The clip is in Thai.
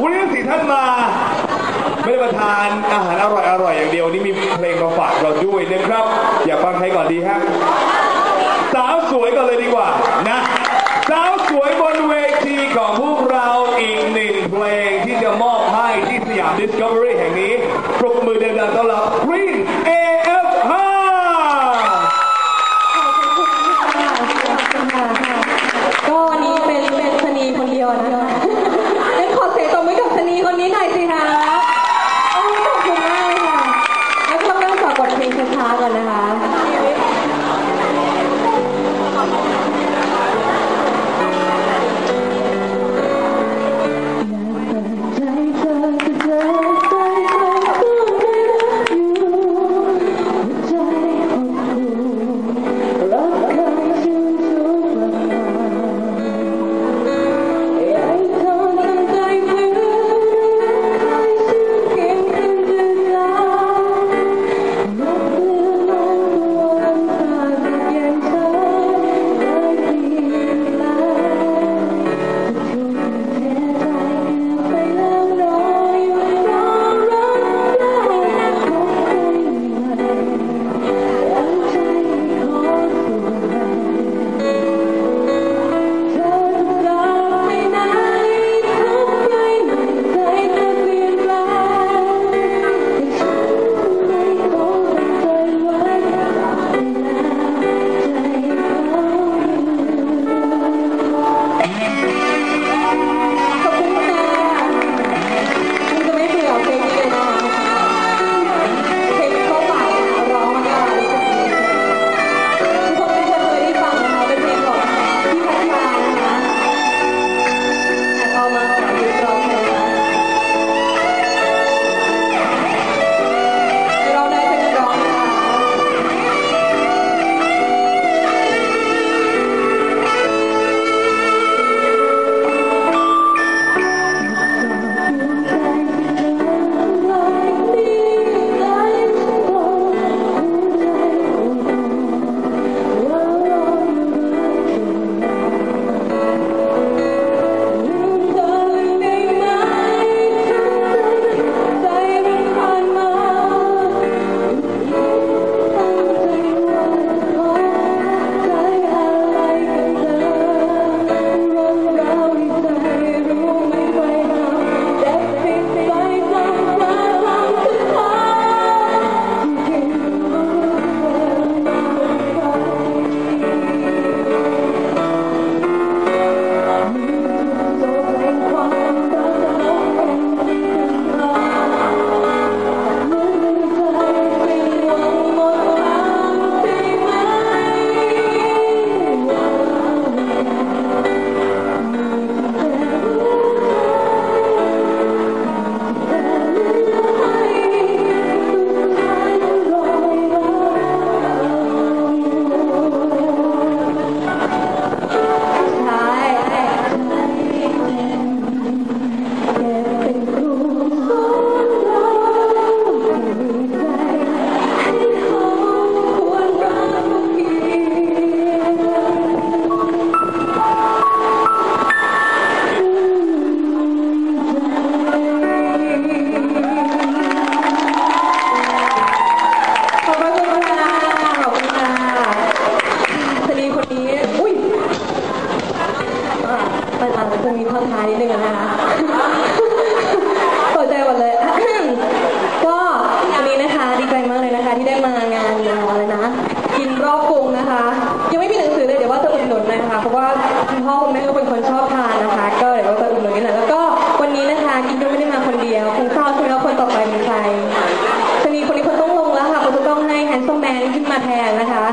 วันนี้ทั้งสี่ท่านมา ไม่ได้มาทานอาหารอร่อยอร่อยๆอย่างเดียวนี่มีเพลงมาฝากเราด้วยนะครับ อยากฟังใครก่อนดีฮะสาวสวยก่อนเลยดีกว่านะสาวสวยบนเวทีของพวกเราอีกหนึ่งเพลงที่จะมอบให้ที่สยามดิสคัฟเวอรี่แห่งนี้ปรบมือเดังๆต้อนรับกรีน จะมีท่อนท้ายนิดนึงอะนะคะตกใจหมดเลย ก็วันนี้นะคะดีใจมากเลยนะคะ ที่ได้มางานเอ่ออะไรนะ กินรอบกรุงนะคะ ยังไม่มีหนังสือเลยเดี๋ยวว่าจะอุดหนุนนะคะ เพราะว่าคุณพ่อคุณแม่ก็เป็นคนชอบทานนะคะ ก็เดี๋ยวว่าจะอุดหนุนกันหน่อยแล้วก็วันนี้นะคะกินก็ไม่ได้มาคนเดียวคงเศร้าใช่ไหมว่าคนต่อไปเป็นใครชนีคนนี้คนต้องลงแล้วค่ะคนจะต้องให้แฮนด์ซอมแมนขึ้นมาแทนนะคะ